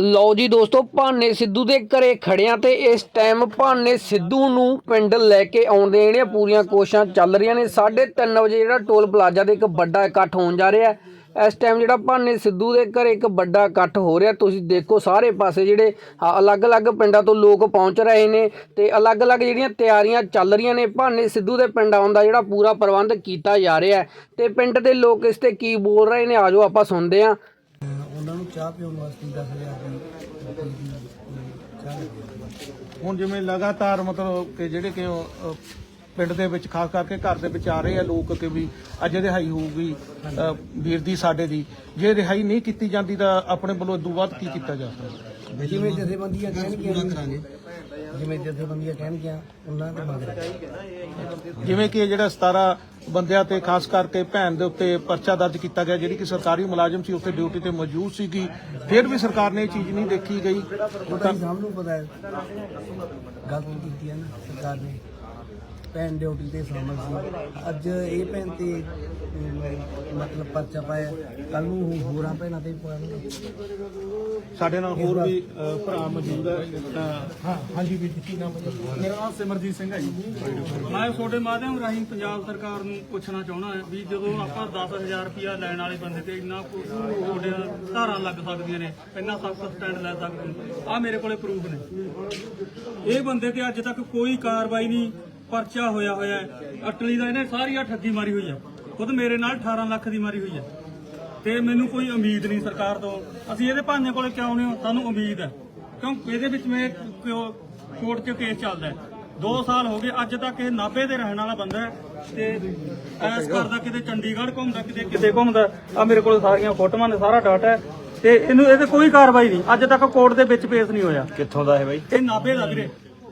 ਲਓ ਜੀ ਦੋਸਤੋ ਭਾਨੇ ਸਿੱਧੂ ਦੇ ਘਰੇ ਖੜਿਆਂ ਤੇ ਇਸ ਟਾਈਮ ਭਾਨੇ ਸਿੱਧੂ ਨੂੰ ਪਿੰਡ ਲੈ ਕੇ ਆਉਂਦੇ ਜਿਹੜੀਆਂ ਪੂਰੀਆਂ ਕੋਸ਼ਿਸ਼ਾਂ ਚੱਲ ਰਹੀਆਂ ਨੇ। 3:30 ਵਜੇ ਜਿਹੜਾ ਟੋਲ ਪਲਾਜ਼ਾ ਦੇ ਇੱਕ ਵੱਡਾ ਇਕੱਠ ਹੋਣ ਜਾ ਰਿਹਾ ਇਸ ਟਾਈਮ ਜਿਹੜਾ ਭਾਨੇ ਸਿੱਧੂ ਦੇ ਘਰੇ ਇੱਕ ਵੱਡਾ ਇਕੱਠ ਹੋ ਰਿਹਾ ਤੁਸੀਂ ਦੇਖੋ ਸਾਰੇ ਪਾਸੇ ਜਿਹੜੇ ਆ, ਅਲੱਗ-ਅਲੱਗ ਪਿੰਡਾਂ ਤੋਂ ਲੋਕ ਪਹੁੰਚ ਰਹੇ ਨੇ ਤੇ ਅਲੱਗ-ਅਲੱਗ ਜਿਹੜੀਆਂ ਤਿਆਰੀਆਂ ਚੱਲ ਰਹੀਆਂ ਨੇ ਭਾਨੇ ਸਿੱਧੂ ਦੇ ਪਿੰਡ ਆਉਣ ਦਾ ਜਿਹੜਾ ਪੂਰਾ ਪ੍ਰਬੰਧ ਕੀਤਾ ਜਾ ਰਿਹਾ ਹੈ। ਤੇ ਪਿੰਡ ਦੇ ਲੋਕ ਇਸ ਤੇ ਕੀ ਬੋਲ ਰਹੇ ਨੇ ਆਜੋ ਆਪਾਂ ਸੁਣਦੇ ਹਾਂ ਉਹਨਾਂ ਨੂੰ ਚਾਹ ਪੀਉਣ ਵਾਸਤੇ 10000 ਦੀ। ਹੁਣ ਜਿਵੇਂ ਲਗਾਤਾਰ ਮਤਲਬ ਕਿ ਜਿਹੜੇ ਕਿ ਉਹ, ਅ, ਪਿੰਡ ਦੇ ਵਿੱਚ ਖਾਸ ਕਰਕੇ ਘਰ ਦੇ ਵਿੱਚ ਆ ਰਹੇ ਆ ਲੋਕ ਕਿ ਵੀ ਅੱਜ ਰਿਹਾਈ ਹੋਊਗੀ ਅ, ਵੀਰ ਦੀ ਸਾਡੇ ਦੀ। ਜੇ ਰਿਹਾਈ ਨਹੀਂ ਕੀਤੀ ਜਾਂਦੀ ਤਾਂ ਆਪਣੇ ਵੱਲੋਂ ਇਦੋਂ ਵੱਧ ਕੀ ਕੀਤਾ ਜਾ ਸਕਦਾ? ਜਿਵੇਂ ਜਥੇਬੰਦੀਆਂ ਕਹਿਣਗੀਆਂ ਕਰਾਂਗੇ। ਜਿਵੇਂ ਜਥੇਬੰਦੀਆਂ ਕਹਿਣਗੀਆਂ ਉਹਨਾਂ ਦੇ ਮੰਗ ਰਹੇ ਜਿਵੇਂ ਕਿ ਇਹ ਜਿਹੜਾ 17 ਬੰਦਿਆਂ ਤੇ, ਖਾਸ ਕਰਕੇ ਭੈਣ ਦੇ ਉੱਤੇ ਪਰਚਾ ਦਰਜ ਕੀਤਾ ਗਿਆ, ਜਿਹੜੀ ਕਿ ਸਰਕਾਰੀ ਮੁਲਾਜ਼ਮ ਸੀ, ਉੱਥੇ ਡਿਊਟੀ ਤੇ ਮੌਜੂਦ ਸੀਗੀ। ਫਿਰ ਵੀ ਸਰਕਾਰ ਨੇ ਇਹ ਚੀਜ਼ ਨਹੀਂ ਦੇਖੀ ਗਈ। ਤਾਂ ਸਭ ਨੂੰ ਪਤਾ ਹੈ ਗਲਤੀ ਕੀਤੀ ਹੈ ਨਾ ਸਰਕਾਰ ਨੇ। ਭੈਣ ਡਿਊਟੀ ਤੇ ਸ਼ਾਮਲ ਸੀ। ਅੱਜ ਇਹ ਭੈਣ ਤੇ ਮਤਲਬ ਪਰਚਾ ਪਾਇਆ। ਕੱਲ ਨੂੰ ਹੋਰਾਂ ਭੈਣਾਂ ਤੇ ਪਾਉਣਗੇ ਸਾਡੇ ਨਾਲ ਹੋਰ ਵੀ ਭਰਾ ਮੌਜੂਦ ਹੈ। ਹਾਂ ਹਾਂਜੀ ਵੀਰ ਜੀ ਕੀ ਨਾਮ? ਮੇਰਾ ਨਾਮ ਸਿਮਰਜੀਤ ਸਿੰਘ ਹੈ ਜੀ। ਮੈਂ ਤੁਹਾਡੇ ਮਾਧਿਅਮ ਰਾਹੀਂ ਪੰਜਾਬ ਸਰਕਾਰ ਨੂੰ ਪੁੱਛਣਾ ਚਾਹੁੰਦਾ ਹਾਂ ਵੀ ਜਦੋਂ ਆਪਾਂ 10000 ਰੁਪਇਆ ਲੈਣ ਵਾਲੇ ਬੰਦੇ ਤੇ ਇੰਨਾ ਤੁਹਾਡੇ ਧਾਰਾਂ ਲੱਗ ਸਕਦੀਆਂ ਨੇ ਇੰਨਾ ਸਖਤ ਸਟੈਂਡ ਲੈ ਸਕਦੇ ਆ ਮੇਰੇ ਕੋਲੇ ਪ੍ਰੂਫ ਨੇ। ਇਹ ਬੰਦੇ ਤੇ ਅੱਜ ਤੱਕ ਕੋਈ ਕਾਰਵਾਈ ਨਹੀਂ ਪਰਚਾ ਹੋਇਆ ਹੋਇਆ ਹੈ। ਅਟਲੀ ਦਾ ਇਹਨੇ ਸਾਰੀ ਆ ਠੱਗੀ ਮਾਰੀ ਹੋਈ ਹੈ। ਖੁਦ ਮੇਰੇ ਨਾਲ 18 ਲੱਖ ਦੀ ਮਾਰੀ ਹੋਈ ਹੈ। ਤੇ ਮੈਨੂੰ ਕੋਈ ਉਮੀਦ ਨਹੀਂ ਸਰਕਾਰ ਤੋਂ। ਅਸੀਂ ਇਹਦੇ ਭਾਨੇ ਕੋਲੇ ਕਿਉਂ ਨਹੀਂ ਸਾਨੂੰ ਉਮੀਦ ਹੈ। ਕਿਉਂ? ਇਹਦੇ ਵਿੱਚ ਮੈਂ ਕੋਰਟ 'ਚ ਕੇਸ ਚੱਲਦਾ ਹੈ। 2 ਸਾਲ ਹੋ ਗਏ ਅੱਜ ਤੱਕ ਇਹ ਨਾਭੇ ਦੇ ਰਹਿਣ ਵਾਲਾ ਬੰਦਾ ਹੈ। ਤੇ ਐਸ ਕਰਦਾ ਕਿਤੇ ਚੰਡੀਗੜ੍ਹ ਘੁੰਮਦਾ ਕਿਤੇ ਕਿਤੇ ਘੁੰਮਦਾ ਆ ਮੇਰੇ ਕੋਲ ਸਾਰੀਆਂ ਫੋਟੋਆਂ ਨੇ ਸਾਰਾ ਡਾਟਾ ਹੈ। ਤੇ ਇਹਨੂੰ ਇਹਦੇ ਕੋਈ ਕਾਰਵਾਈ ਨਹੀਂ। ਅੱਜ ਤੱਕ ਕੋਰਟ ਦੇ ਵਿੱਚ ਪੇਸ਼ ਨਹੀਂ ਹੋਇਆ। ਕਿੱਥੋਂ ਦਾ ਹੈ ਬਾਈ? ਇਹ ਨਾਭੇ ਦਾ ਵੀਰੇ।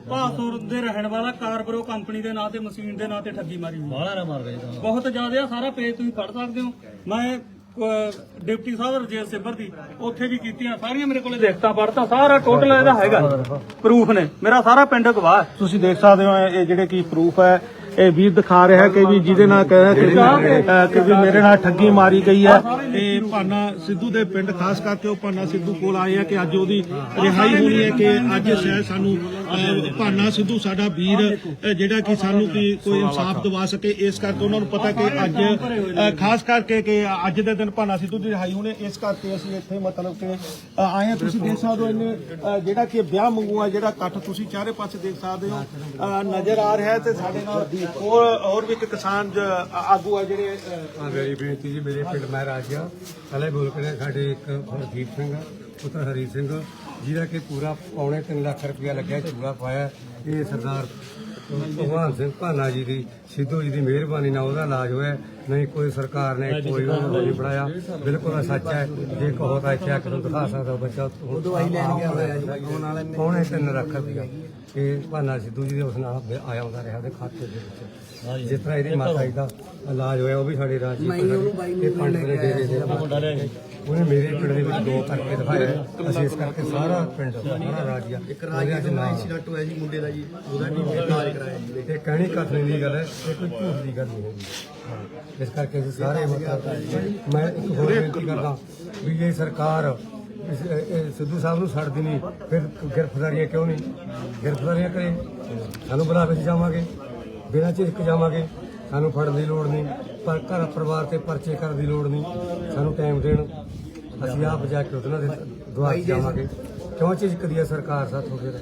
ਭਾਸੁਰ ਦੇ ਰਹਿਣ ਵਾਲਾ ਕਾਰਬਰੋ ਕੰਪਨੀ ਦੇ ਨਾਂ ਤੇ ਮਸ਼ੀਨ ਦੇ ਨਾਂ ਤੇ ਠੱਗੀ ਮਾਰੀ ਹੋਈ। ਬਾਹਲਾ ਨਾ ਮਾਰ ਗਏ ਬਹੁਤ ਜ਼ਿਆਦਾ ਆ ਸਾਰਾ ਪੇਜ ਤੁਸੀਂ ਪੜ ਸਕਦੇ ਹੋ। ਮੈਂ ਅਹ, ਡਿਪਟੀ ਸਾਹਿਬ ਰਜੇਸ਼ ਸਿੱਬਰ ਦੀ ਉੱਥੇ ਵੀ ਕੀਤੀਆਂ ਸਾਰੀਆਂ ਮੇਰੇ ਕੋਲੇ ਲਿਖਤਾਂ ਪੜਤਾ ਸਾਰਾ ਟੋਟਲ ਇਹਦਾ ਹੈਗਾ। ਪ੍ਰੂਫ ਨੇ। ਮੇਰਾ ਸਾਰਾ ਪਿੰਡ ਗਵਾਹ ਹੈ। ਤੁਸੀਂ ਦੇਖ ਸਕਦੇ ਹੋ ਇਹ ਜਿਹੜੇ ਕੀ ਪ੍ਰੂਫ ਹੈ ਇਹ ਵੀਰ ਦਿਖਾ ਰਿਹਾ ਕਿ ਵੀ ਜਿਹਦੇ ਨਾਲ ਕਹਿ ਕਿ ਵੀ, ਅਹ, ਕਿ ਵੀ ਮੇਰੇ ਨਾਲ ਠੱਗੀ ਮਾਰੀ ਗਈ ਹੈ। ਤੇ ਭਾਨਾ ਸਿੱਧੂ ਦੇ ਪਿੰਡ ਖਾਸ ਕਰਕੇ ਉਹ ਭਾਨਾ ਸਿੱਧੂ ਕੋਲ ਆਏ ਆ ਕਿ ਅੱਜ ਉਹਦੀ ਰਿਹਾਈ ਹੋਣੀ ਹੈ ਕਿ ਅੱਜ ਸ਼ਾਇਦ ਸਾਨੂੰ ਅਹ, ਭਾਨਾ ਸਿੱਧੂ ਸਾਡਾ ਵੀਰ ਅਹ, ਜਿਹੜਾ ਕਿ ਸਾਨੂੰ ਕੀ ਕੋਈ ਇਨਸਾਫ ਦਿਵਾ ਸਕੇ। ਇਸ ਕਰਕੇ ਉਹਨਾਂ ਨੂੰ ਪਤਾ ਕਿ ਅੱਜ ਅਹ, ਖਾਸ ਕਰਕੇ ਕਿ ਅੱਜ ਦੇ ਦਿਨ ਭਾਨਾ ਸਿੱਧੂ ਦੀ ਰਿਹਾਈ ਹੋਣੀ ਹੈ, ਇਸ ਕਰਕੇ ਅਸੀਂ ਇੱਥੇ ਮਤਲਬ ਕਿ ਅਹ, ਆਏ ਹਾਂ। ਤੁਸੀਂ ਦੇਖ ਸਕਦੇ ਹੋ ਇਹਨੇ ਅਹ, ਜਿਹੜਾ ਕਿ ਵਿਆਹ ਮੰਗੂਆ ਜਿਹੜਾ ਇਕੱਠ ਤੁਸੀਂ ਚਾਰੇ ਪਾਸੇ ਦੇਖ ਸਕਦੇ ਹੋ ਅਹ, ਨਜ਼ਰ ਆ ਰਿਹਾ ਹੈ ਤੇ ਸਾਡੇ ਨਾਲ ਹੋਰ ਹੋਰ ਵੀ ਇੱਕ ਕਿਸਾਨ ਜ- ਆਗੂ ਆ ਜਿਹੜੇ ਅਹ, ਹਾਂ ਮੇਰੀ ਬੇਨਤੀ ਜੀ ਮੇਰੇ ਪਿੰਡ ਮਹਾਰਾਜ ਆ ਪਹਿਲੇ ਬੋਲ ਕੇ ਨੇ ਸਾਡੇ ਇੱਕ ਹਰਦੀਪ ਸਿੰਘ ਪੁੱਤਰ ਹਰੀ ਸਿੰਘ ਜਿਹਦਾ ਕਿ ਪੂਰਾ ਪੌਣੇ 3 ਲੱਖ ਰੁਪਇਆ ਲੱਗਿਆ ਚੂੜਾ ਪਾਇਆ। ਇਹ ਸਰਦਾਰ ਭਗਵਾਨ ਸਿੰਘ ਭਾਨਾ ਜੀ ਦੀ ਸਿੱਧੂ ਜੀ ਦੀ ਮਿਹਰਬਾਨੀ ਨਾਲ ਉਹਦਾ ਇਲਾਜ ਹੋਇਆ। ਨਹੀਂ ਕੋਈ ਸਰਕਾਰ ਨੇ ਕੋਈ ਉਹਨੂੰ ਨਹੀਂ ਬਣਾਇਆ। ਬਿਲਕੁਲ ਸੱਚ ਹੈ। ਜੇ ਕਹੋ ਤਾਂ ਇੱਥੇ ਆ ਕੇ ਤੁਹਾਨੂੰ ਦਿਖਾ ਸਕਦਾ ਬੱਚਾ ਉਹ ਦਵਾਈ ਲੈਣ ਗਿਆ ਹੋਇਆ ਜੀ ਪੌਣੇ 3 ਲੱਖ ਰੁਪਇਆ ਇਹ ਭਾਨਾ ਸਿੱਧੂ ਜੀ ਦੇ ਉਸ ਨਾਲ ਆਇਆ ਹੁੰਦਾ ਰਿਹਾ ਉਹਦੇ ਖਾਤੇ ਦੇ ਵਿੱਚ। ਜਿਸ ਤਰ੍ਹਾਂ ਇਹਦੀ ਮਾਤਾ ਜੀ ਦਾ ਇਲਾਜ ਹੋਇਆ ਉਹ ਵੀ ਸਾਡੇ ਰਾਜੀ ਇਹ ਪੰਡ ਦੇ ਡੇਰੇ ਦੇ ਉਹਨੇ ਮੇਰੇ ਪਿੰਡ ਦੇ ਵਿੱਚ ਦੋ ਕਰਕੇ ਦਿਖਾਇਆ। ਅਸੀਂ ਇਸ ਕਰਕੇ ਸਾਰਾ ਪਿੰਡ ਸਾਰਾ ਰਾਜੀਆ ਇੱਕ ਰਾਜੀਆ ਚ ਨਾਮ ਐਕਸੀਡੈਂਟ ਹੋਇਆ ਜੀ ਮੁੰਡੇ ਦਾ ਜੀ। ਉਹਦਾ ਵੀ ਇਲਾਜ ਕਰਾਇਆ ਜੀ। ਇਹ ਕਹਿਣੀ ਕਥਨੀ ਦੀ ਗੱਲ ਹੈ ਇਹ ਕੋਈ ਝੂਠ ਦੀ ਗੱਲ ਨਹੀਂ ਹਾਂ, ਇਸ ਕਰਕੇ ਅਸੀਂ ਸਾਰੇ ਮਤਲਬ ਮੈਂ ਇੱਕ ਹੋਰ ਬੇਨਤੀ ਕਰਦਾ ਵੀ ਇਹ ਸਰਕਾਰ ਸਿੱਧੂ ਸਾਹਿਬ ਨੂੰ ਛੱਡਦੀ ਨਹੀਂ ਫਿਰ ਗ੍ਰਿਫਤਾਰੀਆਂ ਕਿਉਂ ਨਹੀਂ? ਗ੍ਰਿਫਤਾਰੀਆਂ ਕਰੇ। ਸਾਨੂੰ ਬੁਲਾਵੇ ਵਿੱਚ ਜਾਵਾਂਗੇ। ਬਿਨਾਂ ਝਿਜਕ ਜਾਵਾਂਗੇ। ਸਾਨੂੰ ਫੜਨ ਦੀ ਲੋੜ ਨਹੀਂ। ਪਰ ਘਰ ਪਰਿਵਾਰ ਤੇ ਪਰਚੇ ਕਰਨ ਦੀ ਲੋੜ ਨਹੀਂ। ਸਾਨੂੰ ਟਾਈਮ ਦੇਣ। ਅਸੀਂ ਆਪ ਜਾ ਕੇ ਉਹਨਾਂ ਦੇ ਦੁਆਰ ਜਾਵਾਂਗੇ। ਕਿਉਂ ਝਿਜਕਦੀ ਹੈ ਸਰਕਾਰ ਸਾਥੋਂ ਫਿਰ?